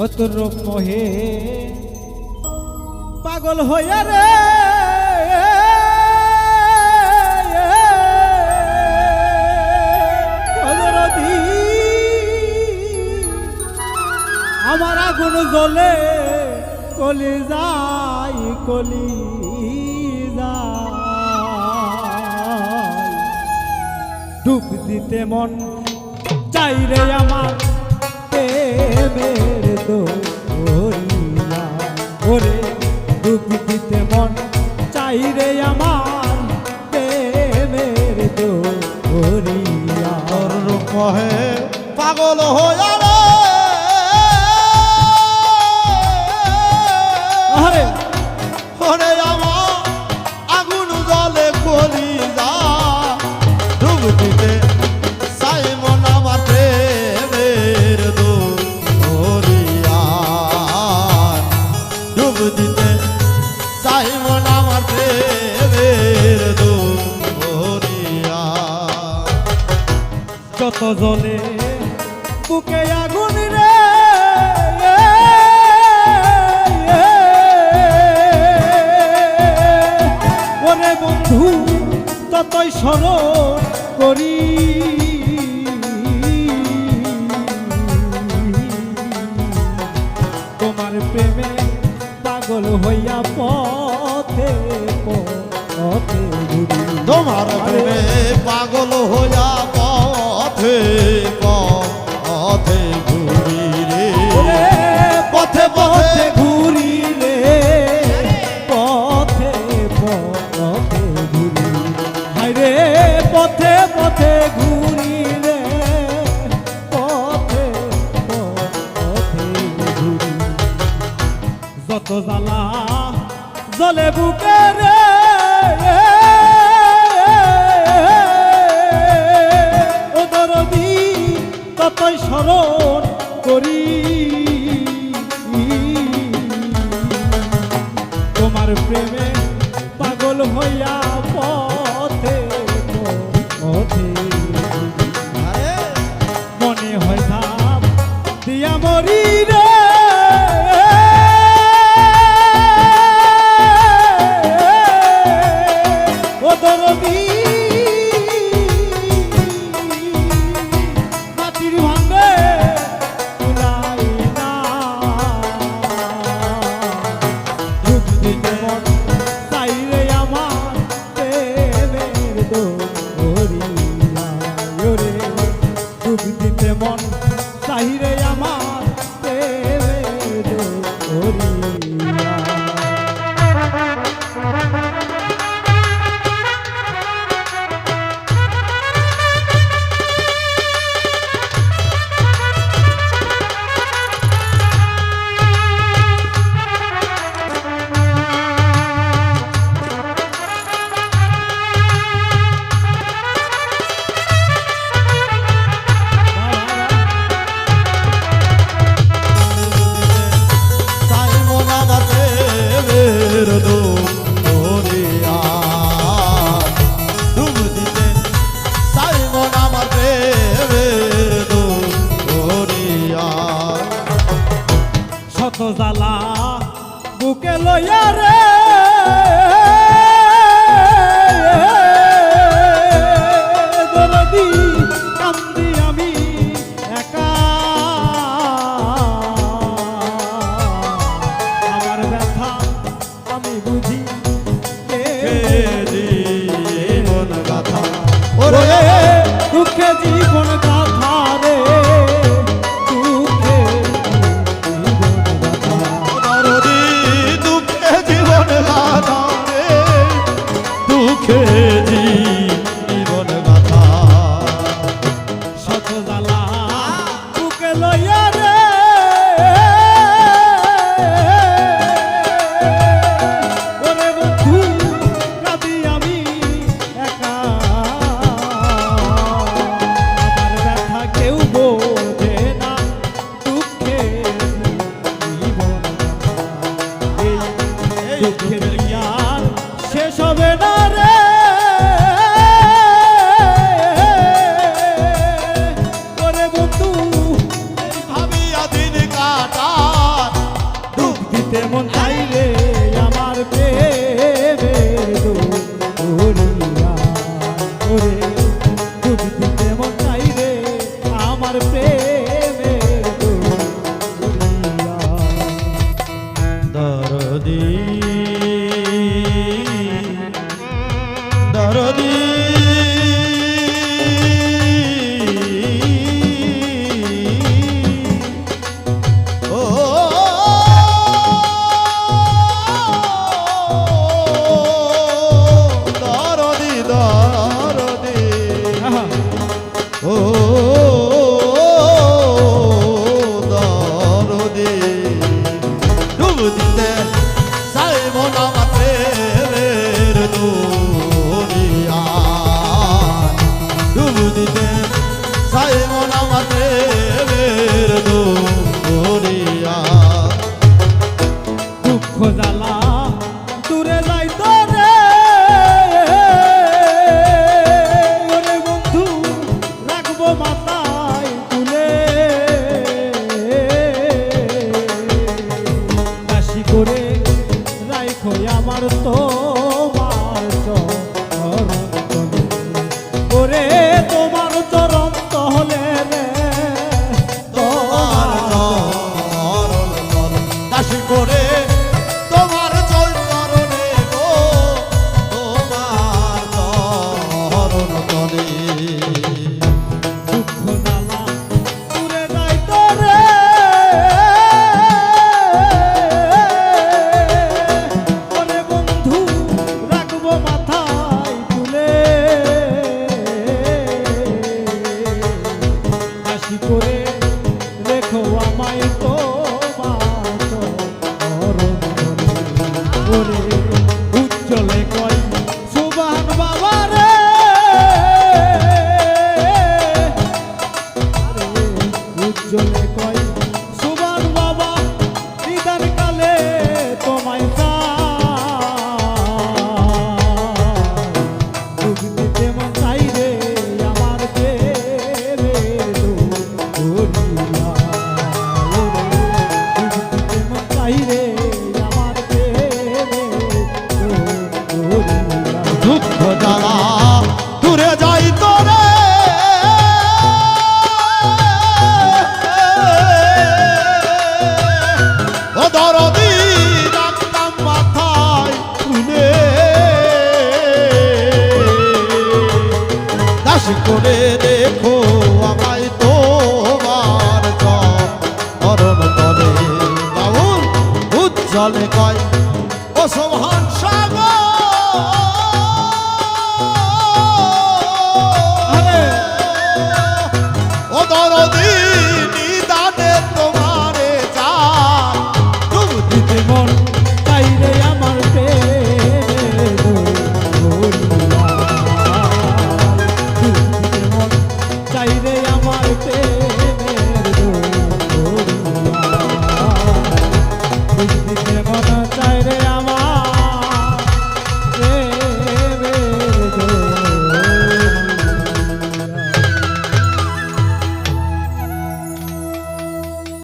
অতর মোহে। পাগল হইয়া রে। আমার আগুন জ্বলে, কলি যাই কলি ডুব দিতে মন চাই রে আমার। প্রেমের দোরিয়া ওরে ডুব দিতে মন চাই রে আমার প্রেমের পাগল হয়ে আরে যত জলে, বুকে আগুন রে ওরে বন্ধু, ততই স্মরণ করি। তোমার প্রেমে পাগল হইয়া পথে পথে তোমার প্রেমে পাগল হইয়া রে পথে পথে ঘুরি রে পথে পথে ঘুরি। যত জ্বালা জলে বুকে রে, ও দরদি, ততই স্মরণ করি। আমার লইয়া রে। জীবন গাথা ওরে দুঃখে জীবন গাথা কে চাইবে আমার পেয়ে রাইখো আমার উজ্জ্বলে দেখো আমায় তোমার চরণ তলে বাউল উজ্জ্বলে কয়